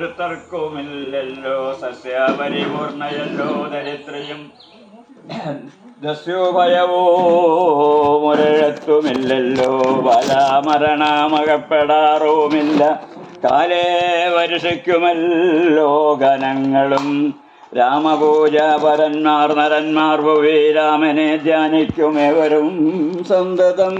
ഒരുത്തർക്കുമില്ലല്ലോ സസ്യപരിപൂർണയല്ലോ. ദരിദ്രയും ദസ്യോഭയവോ ഒരിടത്തുമില്ലല്ലോ ബലമരണമകപ്പെടാറുമില്ല. കാലേ വരുഷയ്ക്കുമല്ലോ ഗനങ്ങളും രാമപൂജാപരന്മാർ നരന്മാർ ഭുവി രാമനെ ധ്യാനിക്കുമേവരും സന്തതം.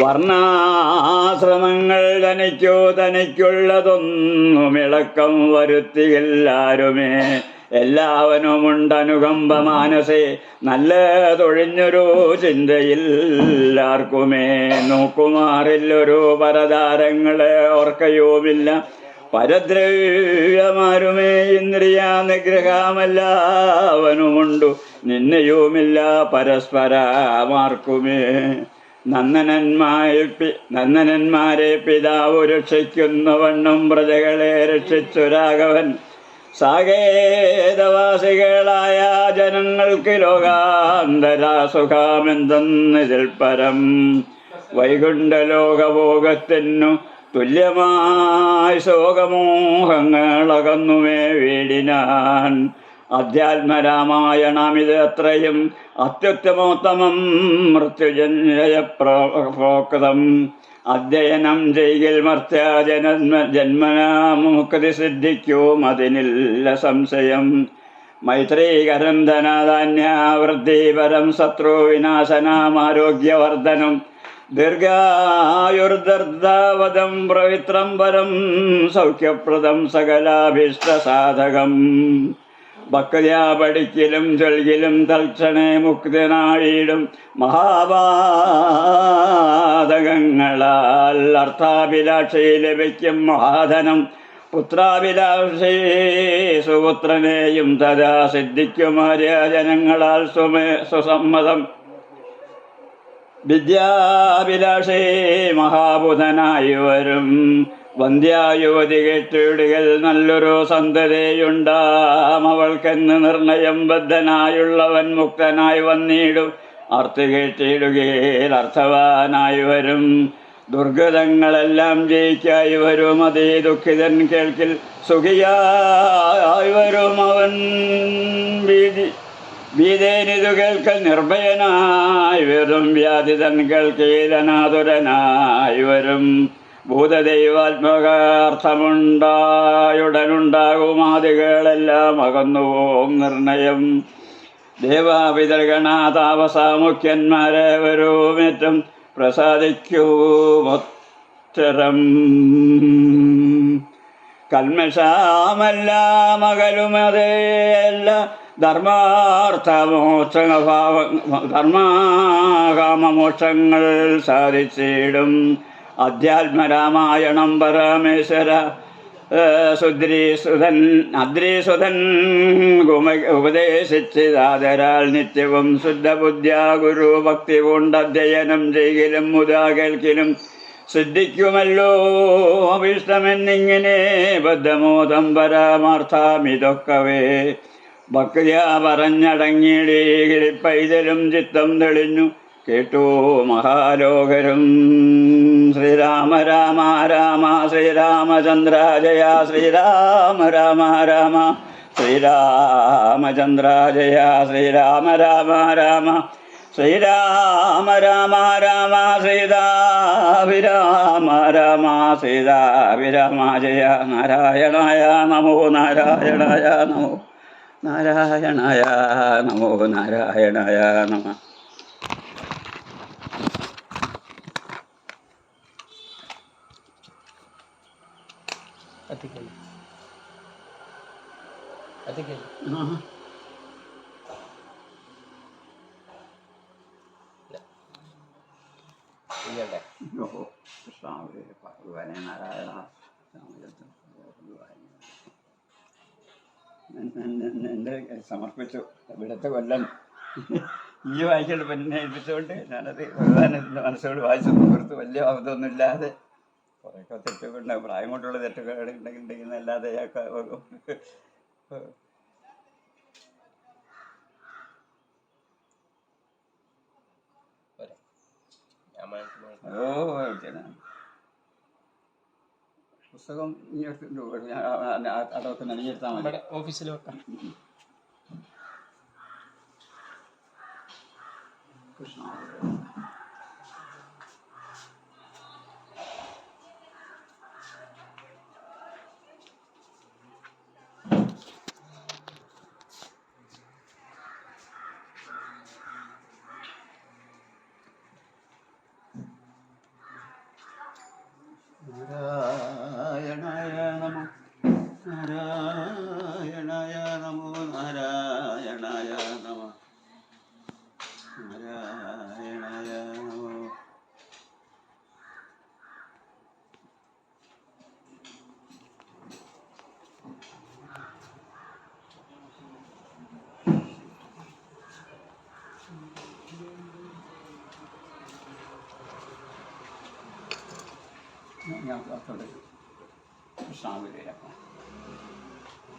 വർണാശ്രമങ്ങൾ തനിക്കോ തനിക്കുള്ളതൊന്നും ഇളക്കം വരുത്തിയെല്ലാരുമേ. എല്ലാവനുമുണ്ടനുകമ്പ മാനസേ നല്ല തൊഴിഞ്ഞൊരു ചിന്തയിൽ ആർക്കുമേ. നോക്കുമാറില്ലൊരു പരതാരങ്ങളെ ഓർക്കയോമില്ല. പരദ്രവ്യമാരുമേ ഇന്ദ്രിയ നിഗ്രഹമല്ലാവനുമുണ്ടു നിന്നയുമില്ല പരസ്പരമാർക്കുമേ. നന്ദനന്മാരെ പി നന്ദനന്മാരെ പിതാവ് രക്ഷിക്കുന്നവണ്ണം പ്രജകളെ രക്ഷിച്ചു രാഘവൻ. സാകേതവാസികളായ ജനങ്ങൾക്ക് ലോകാന്തര സുഖമെന്തെന്നിതിൽ പരം. വൈകുണ്ഠലോകഭോഗത്തിനു തുല്യമായി ശോകമോഹങ്ങളകന്നുമേ വീടിനാൻ. അധ്യാത്മരാമായണമിത് അത്രയും അത്യുത്തമോത്തമം മൃത്യുജന്യ പ്രോക്തം. അധ്യയനം ചെയ്യൽ മർത്യ ജന്മ ജന്മനാമുക്തി സിദ്ധിക്കും അതിനില്ല സംശയം. മൈത്രീകരം ധനധാന്യാവൃദ്ധിപരം ശത്രു വിനാശനാമാരോഗ്യവർദ്ധനം ദീർഘായുർദർദാവതം പവിത്രം പരം സൗഖ്യപ്രദം സകലാഭീഷ്ടസാധകം. ഭക്തിയാ പഠിക്കലും ചൊൽകിലും തൽക്ഷണേ മുക്തനായിടും മഹാപാതകങ്ങളാൽ അർത്ഥാഭിലാഷയിൽ ലഭിക്കും മഹാധനം. പുത്രാഭിലാഷേ സുപുത്രനെയും തഥാ സിദ്ധിക്കുമാര്യ ജനങ്ങളാൽ സുമേ സുസമ്മതം. വിദ്യാഭിലാഷേ മഹാബുധനായി വരും. വന്ധ്യായുവതി കേട്ടിടുകൾ നല്ലൊരു സന്തതിയുണ്ടാം. അവൾക്കെന്ന് നിർണയം ബദ്ധനായുള്ളവൻ മുക്തനായി വന്നിടും. അർത്ഥ കേട്ടിടുകയിൽ അർത്ഥവാനായി വരും. ദുർഗതങ്ങളെല്ലാം ജയിക്കായി വരും. അതേ ദുഃഖിതൻ കേൾക്കിൽ സുഖിയായി വരും അവൻ. വീതി വീതേനിതു കേൾക്കൽ നിർഭയനായി വരും വ്യാധിതൻ കേൾക്കേലനാതുരനായി വരും. ഭൂതദൈവാത്മകാർത്ഥമുണ്ടായുടനുണ്ടാകും ആദികളെല്ലാം അകന്നുപോകും നിർണയം. ദേവാപിതൃഗണാതാപസാമുഖ്യന്മാരെ വരൂമേറ്റം പ്രസാദിക്കൂമൊത്തരം കൽമഷാമല്ല മകലുമതേയല്ല ധർമാർത്ഥമോക്ഷ ധർമാകാമമോക്ഷങ്ങൾ സാധിച്ചിടും. അധ്യാത്മരാമായണം പരമേശ്വര സുദ്രീസുതൻ അദ്രീസുതൻ ഗുമ ഉപദേശിച്ചതാതരാൽ നിത്യവും ശുദ്ധബുദ്ധ്യാ ഗുരു ഭക്തി കൊണ്ട് അധ്യയനം ചെയ്യലും മുതാ കേൾക്കലും സിദ്ധിക്കുമല്ലോ. അഭീഷ്ടമെന്നിങ്ങനെ ബദ്ധമോദം പരമാർത്ഥാമിതൊക്കവേ ഭക്തിയാ പറഞ്ഞടങ്ങിയിടീ പൈതലും ചിത്തം തെളിഞ്ഞു. കേട്ടു മഹാലോകരും. ശ്രീരാമ രാമ രാമ ശ്രീരാമചന്ദ്ര ജയ ശ്രീരാമ രാമ രാമ ശ്രീരാമചന്ദ്ര ജയ ശ്രീരാമ രാമ രാമ. ശ്രീരാമ രാമ രാമ സീതാഭിരാമ രാമ സീതാഭിരാമ ജയ നാരായണായ നമോ നാരായണായ നമോ നാരായണായ നമോ നാരായണായ നമ. കത്തിക്കൽ കത്തിക്കൽ ഇല്ലല്ലേ ഭഗവാനെ നാരായണ എന്റെ സമർപ്പിച്ചു. ഇവിടുത്തെ കൊല്ലം. ഈ വായിച്ചുകൊണ്ട് പിന്നെ ഏൽപ്പിച്ചുകൊണ്ട് ഞാനത് ഭഗവാൻ മനസ്സോട് വായിച്ചു കൊടുത്ത് വലിയ അബദ്ധമൊന്നുമില്ലാതെ കുറേയൊക്കെ തെറ്റുകളുണ്ടാകും പ്രായം കൊണ്ടുള്ള തെറ്റുകൾ ഉണ്ടെങ്കിൽ ഉണ്ടെങ്കിൽ അല്ലാതെ ഓ. പുസ്തകം ഇനി എടുത്തിട്ട് ഞാൻ അടവൊക്കെ നനഞ്ഞെടുത്താൽ മതി. ഓഫീസിൽ വെക്കാം. കൃഷ്ണ നാരായണായ നമോ നാരായണായ നമോ നാരായണായ നമോ നാരായണായ നമോ ഞാൻ അത്തോടെ കൃഷ്ണാവിലേക്ക്